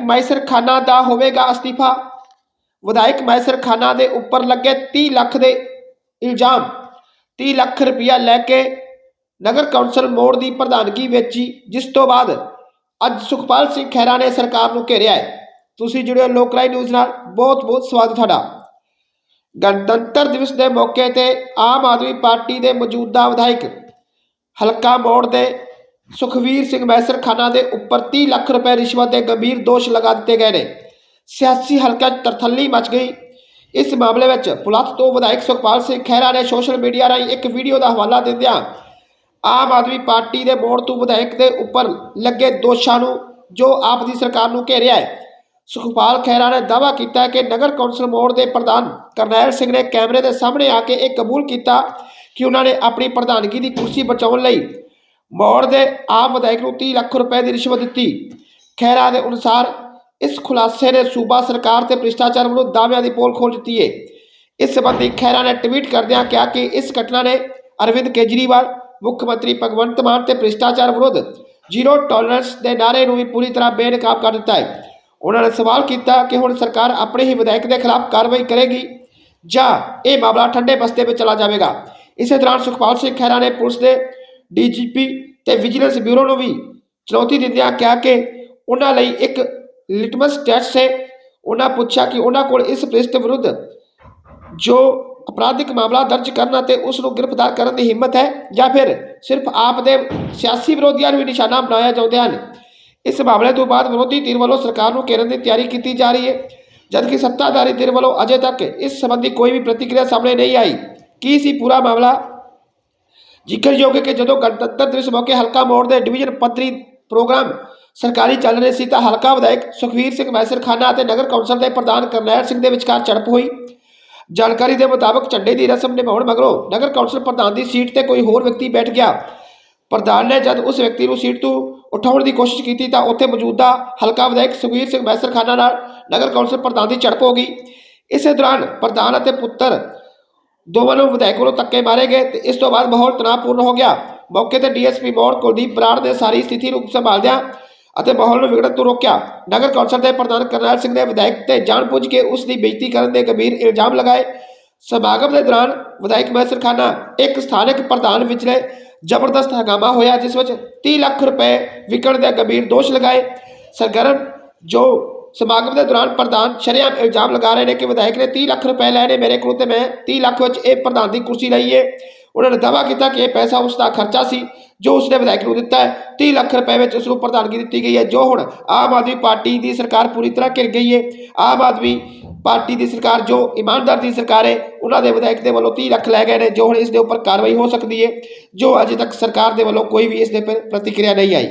ਮੈਸਰ ਖਾਨਾ ਦਾ ਹੋਵੇਗਾ ਅਸਤੀਫਾ। ਵਿਧਾਇਕ ਮੈਸਰ ਖਾਨਾ ਦੇ ਉੱਪਰ ਲੱਗੇ 30 ਲੱਖ ਦੇ ਇਲਜ਼ਾਮ। 30 ਲੱਖ ਰੁਪਇਆ ਲੈ ਕੇ ਨਗਰ ਕੌਂਸਲ ਮੋੜ ਦੀ ਪ੍ਰਧਾਨਗੀ ਵਿੱਚ, ਜਿਸ ਤੋਂ ਬਾਅਦ ਅੱਜ ਸੁਖਪਾਲ ਸਿੰਘ ਖਹਿਰਾ ਨੇ ਸਰਕਾਰ ਨੂੰ ਘੇਰਿਆ ਹੈ। ਤੁਸੀਂ ਜੁੜਿਓ ਹੋ ਲੋਕਰਾਈ ਨਿਊਜ਼ ਨਾਲ। ਬਹੁਤ ਬਹੁਤ ਸਵਾਗਤ ਤੁਹਾਡਾ। ਗਣਤੰਤਰ ਦਿਵਸ ਦੇ ਮੌਕੇ ਤੇ ਆਮ ਆਦਮੀ ਪਾਰਟੀ ਦੇ ਮੌਜੂਦਾ ਵਿਧਾਇਕ ਹਲਕਾ ਮੋੜ ਦੇ ਸੁਖਵੀਰ ਸਿੰਘ ਮੈਸਰ ਖਾਨਾ ਦੇ ਉੱਪਰ 30 ਲੱਖ ਰੁਪਏ ਰਿਸ਼ਵਤ ਦੇ ਗੰਭੀਰ ਦੋਸ਼ ਲਗਾ ਦਿੱਤੇ ਗਏ ਨੇ। ਸਿਆਸੀ ਹਲਕਾ 'ਚ ਤਰਥੱਲੀ ਮਚ ਗਈ। ਇਸ ਮਾਮਲੇ ਵਿੱਚ ਪੁਲਤ ਤੋਂ ਵਿਧਾਇਕ ਸੁਖਪਾਲ ਸਿੰਘ ਖਹਿਰਾ ਨੇ ਸੋਸ਼ਲ ਮੀਡੀਆ ਰਾਹੀਂ ਇੱਕ ਵੀਡੀਓ ਦਾ ਹਵਾਲਾ ਦਿੰਦਿਆਂ ਆਮ ਆਦਮੀ ਪਾਰਟੀ ਦੇ ਮੋੜ ਤੋਂ ਵਿਧਾਇਕ ਦੇ ਉੱਪਰ ਲੱਗੇ ਦੋਸ਼ਾਂ ਨੂੰ ਜੋ ਆਪ ਦੀ ਸਰਕਾਰ ਨੂੰ ਘੇਰਿਆ ਹੈ। ਸੁਖਪਾਲ ਖਹਿਰਾ ਨੇ ਦਾਅਵਾ ਕੀਤਾ ਕਿ ਨਗਰ ਕੌਂਸਲ ਮੋੜ ਦੇ ਪ੍ਰਧਾਨ ਕਰਨੈਲ ਸਿੰਘ ਨੇ ਕੈਮਰੇ ਦੇ ਸਾਹਮਣੇ ਆ ਕੇ ਇਹ ਕਬੂਲ ਕੀਤਾ ਕਿ ਉਹਨਾਂ ਨੇ ਆਪਣੀ ਪ੍ਰਧਾਨਗੀ ਦੀ ਕੁਰਸੀ ਬਚਾਉਣ ਲਈ ਮੋੜ ਦੇ ਆਪ ਵਿਧਾਇਕ ਨੂੰ 30 ਲੱਖ ਰੁਪਏ ਦੀ ਰਿਸ਼ਵਤ ਦਿੱਤੀ। ਖਹਿਰਾ ਦੇ ਅਨੁਸਾਰ ਇਸ ਖੁਲਾਸੇ ਨੇ ਸੂਬਾ ਸਰਕਾਰ ਤੇ ਭ੍ਰਿਸ਼ਟਾਚਾਰ ਵਿਰੁੱਧ ਦਾਅਵਿਆਂ ਦੀ ਪੋਲ ਖੋਲ ਦਿੱਤੀ ਹੈ ਇਸ ਸੰਬੰਧੀ ਖਹਿਰਾ ਨੇ ਟਵੀਟ ਕਰਦਿਆਂ ਕਿਹਾ ਕਿ ਇਸ ਘਟਨਾ ਨੇ ਅਰਵਿੰਦ ਕੇਜਰੀਵਾਲ, ਮੁੱਖ ਮੰਤਰੀ ਭਗਵੰਤ ਮਾਨ ਤੇ ਭ੍ਰਿਸ਼ਟਾਚਾਰ ਵਿਰੁੱਧ ਜ਼ੀਰੋ ਟੋਲਰੈਂਸ ਦੇ ਨਾਅਰੇ ਨੂੰ ਵੀ ਪੂਰੀ ਤਰ੍ਹਾਂ ਬੇਨਕਾਬ ਕਰ ਦਿੱਤਾ ਹੈ ਉਹਨਾਂ ਨੇ ਸਵਾਲ ਕੀਤਾ ਕਿ ਹੁਣ ਸਰਕਾਰ ਆਪਣੇ ਹੀ ਵਿਧਾਇਕ ਦੇ ਖਿਲਾਫ ਕਾਰਵਾਈ ਕਰੇਗੀ ਜਾਂ ਇਹ ਮਾਮਲਾ ਠੰਡੇ ਬਸਤੇ ਵਿੱਚ ਚਲਾ ਜਾਵੇਗਾ। ਇਸੇ ਦੌਰਾਨ ਸੁਖਪਾਲ ਸਿੰਘ ਖਹਿਰਾ ਨੇ ਪੁਲਿਸ ਦੇ ਡੀਜੀਪੀ ਤੇ ਵਿਜੀਲੈਂਸ ਬਿਊਰੋ ਨੂੰ ਵੀ ਚੁਣੌਤੀ ਦਿੰਦਿਆਂ ਕਿਹਾ ਕਿ ਉਹਨਾਂ ਲਈ ਇੱਕ ਲਿਟਮਸ ਟੈਸਟ ਹੈ। ਉਹਨਾਂ ਪੁੱਛਿਆ ਕਿ ਉਹਨਾਂ ਕੋਲ ਇਸ ਭ੍ਰਿਸ਼ਟ ਵਿਰੁੱਧ ਜੋ ਅਪਰਾਧਿਕ ਮਾਮਲਾ ਦਰਜ ਕਰਨ ਅਤੇ ਉਸ ਨੂੰ ਗ੍ਰਿਫਤਾਰ ਕਰਨ ਦੀ ਹਿੰਮਤ ਹੈ ਜਾਂ ਫਿਰ ਸਿਰਫ ਆਪ ਦੇ ਸਿਆਸੀ ਵਿਰੋਧੀਆਂ ਨੂੰ ਹੀ ਨਿਸ਼ਾਨਾ ਬਣਾਇਆ ਜਾਂਦੇ ਹਨ। ਇਸ ਮਾਮਲੇ ਤੋਂ ਬਾਅਦ ਵਿਰੋਧੀ ਧਿਰ ਵੱਲੋਂ ਸਰਕਾਰ ਨੂੰ ਘੇਰਨ ਦੀ ਤਿਆਰੀ ਕੀਤੀ ਜਾ ਰਹੀ ਹੈ, ਜਦਕਿ ਸੱਤਾਧਾਰੀ ਧਿਰ ਵੱਲੋਂ ਅਜੇ ਤੱਕ ਇਸ ਸੰਬੰਧੀ ਕੋਈ ਵੀ ਪ੍ਰਤੀਕਿਰਿਆ ਸਾਹਮਣੇ ਨਹੀਂ ਆਈ। ਕੀ ਸੀ ਪੂਰਾ ਮਾਮਲਾ ਜ਼ਿਕਰਯੋਗ ਹੈ ਕਿ ਜਦੋਂ ਗਣਤੰਤਰ ਦਿਵਸ ਮੌਕੇ ਹਲਕਾ ਮੋੜ ਦੇ ਡਿਵੀਜ਼ਨ ਪੱਧਰੀ ਪ੍ਰੋਗਰਾਮ ਸਰਕਾਰੀ ਚੱਲ ਰਹੇ ਸੀ ਤਾਂ ਹਲਕਾ ਵਿਧਾਇਕ ਸੁਖਵੀਰ ਸਿੰਘ ਮੈਸਰ ਖਾਨਾ ਅਤੇ ਨਗਰ ਕੌਂਸਲ ਦੇ ਪ੍ਰਧਾਨ ਕਰਨੈਲ ਸਿੰਘ ਦੇ ਵਿਚਕਾਰ ਝੜਪ ਹੋਈ। ਜਾਣਕਾਰੀ ਦੇ ਮੁਤਾਬਕ ਝੰਡੇ ਦੀ ਰਸਮ ਨਿਭਾਉਣ ਮਗਰੋਂ ਨਗਰ ਕੌਂਸਲ ਪ੍ਰਧਾਨ ਦੀ ਸੀਟ ਤੇ ਕੋਈ ਹੋਰ ਵਿਅਕਤੀ ਬੈਠ ਗਿਆ। ਪ੍ਰਧਾਨ ਨੇ ਜਦ ਉਸ ਵਿਅਕਤੀ ਨੂੰ ਸੀਟ ਤੋਂ ਉਠਾਉਣ ਦੀ ਕੋਸ਼ਿਸ਼ ਕੀਤੀ ਤਾਂ ਉੱਥੇ ਮੌਜੂਦਾ ਹਲਕਾ ਵਿਧਾਇਕ ਸੁਖਵੀਰ ਸਿੰਘ ਮੈਸਰ ਖਾਨਾ ਨਾਲ ਨਗਰ ਕੌਂਸਲ ਪ੍ਰਧਾਨ ਦੀ ਝੜਪ ਹੋ ਗਈ। ਇਸੇ ਦੌਰਾਨ ਪ੍ਰਧਾਨ ਅਤੇ ਪੁੱਤਰ ਦੋਵਾਂ ਨੂੰ ਵਿਧਾਇਕ ਵੱਲੋਂ ਧੱਕੇ ਮਾਰੇ ਗਏ ਤੇ ਇਸ ਤੋਂ ਬਾਅਦ ਮਾਹੌਲ ਤਣਾਅਪੂਰਨ ਹੋ ਗਿਆ। ਮੌਕੇ ਤੇ ਡੀਐਸਪੀ ਮੋੜ ਕੁਲਦੀਪ ਬਰਾੜ ਨੇ ਸਾਰੀ ਸਥਿਤੀ ਨੂੰ ਸੰਭਾਲਦਿਆਂ ਅਤੇ ਮਾਹੌਲ ਨੂੰ ਵਿਗੜਨ ਤੋਂ ਰੋਕਿਆ। ਨਗਰ ਕੌਂਸਲ ਦੇ ਪ੍ਰਧਾਨ ਕਰਨੈਲ ਸਿੰਘ ਨੇ ਵਿਧਾਇਕ ਤੇ ਜਾਣਬੁੱਝ ਕੇ ਉਸ ਦੀ ਬੇਇੱਜ਼ਤੀ ਕਰਨ ਦੇ ਗੰਭੀਰ ਇਲਜ਼ਾਮ ਲਗਾਏ। ਸਮਾਗਮ ਦੇ ਦੌਰਾਨ ਵਿਧਾਇਕ ਮੈਸਰ ਖਾਨਾ, ਇੱਕ ਸਥਾਨਕ ਪ੍ਰਧਾਨ ਵਿਚਲੇ ਜ਼ਬਰਦਸਤ ਹੰਗਾਮਾ ਹੋਇਆ, ਜਿਸ ਵਿੱਚ 30 ਲੱਖ ਰੁਪਏ ਵਿਕਣ ਦੇ ਗੰਭੀਰ ਦੋਸ਼ ਲਗਾਏ। ਸਰਗਰਮ ਜੋ ਸਮਾਗਮ ਦੇ ਦੌਰਾਨ ਪ੍ਰਧਾਨ ਸ਼ਰੇਆਮ ਇਲਜ਼ਾਮ ਲਗਾ ਰਹੇ ਨੇ ਕਿ ਵਿਧਾਇਕ ਨੇ 30 ਲੱਖ ਰੁਪਏ ਲਏ ਨੇ ਮੇਰੇ ਕੋਲ ਤੇ ਮੈਂ 30 ਲੱਖ ਵਿੱਚ ਇਹ ਪ੍ਰਧਾਨ ਦੀ ਕੁਰਸੀ ਲਈ ਹੈ ਉਹਨਾਂ ਨੇ ਦਾਅਵਾ ਕੀਤਾ ਕਿ ਇਹ ਪੈਸਾ ਉਸ ਦਾ ਖਰਚਾ ਸੀ ਜੋ ਉਸਨੇ ਵਿਧਾਇਕ ਨੂੰ ਦਿੱਤਾ ਹੈ। 30 ਲੱਖ ਰੁਪਏ ਵਿੱਚ ਉਸ ਨੂੰ ਪ੍ਰਧਾਨਗੀ ਦਿੱਤੀ ਗਈ ਹੈ, ਜੋ ਹੁਣ ਆਮ ਆਦਮੀ ਪਾਰਟੀ ਦੀ ਸਰਕਾਰ ਪੂਰੀ ਤਰ੍ਹਾਂ ਘਿਰ ਗਈ ਹੈ ਆਮ ਆਦਮੀ ਪਾਰਟੀ ਦੀ ਸਰਕਾਰ ਜੋ ਇਮਾਨਦਾਰ ਦੀ ਸਰਕਾਰ ਹੈ ਉਹਨਾਂ ਦੇ ਵਿਧਾਇਕ ਦੇ ਵੱਲੋਂ 30 ਲੱਖ ਲੈ ਗਏ ਨੇ, ਜੋ ਹੁਣ ਇਸ ਦੇ ਉੱਪਰ ਕਾਰਵਾਈ ਹੋ ਸਕਦੀ ਹੈ ਜੋ ਅਜੇ ਤੱਕ ਸਰਕਾਰ ਦੇ ਵੱਲੋਂ ਕੋਈ ਵੀ ਇਸ ਦੇ ਉੱਪਰ ਪ੍ਰਤੀਕਿਰਿਆ ਨਹੀਂ ਆਈ।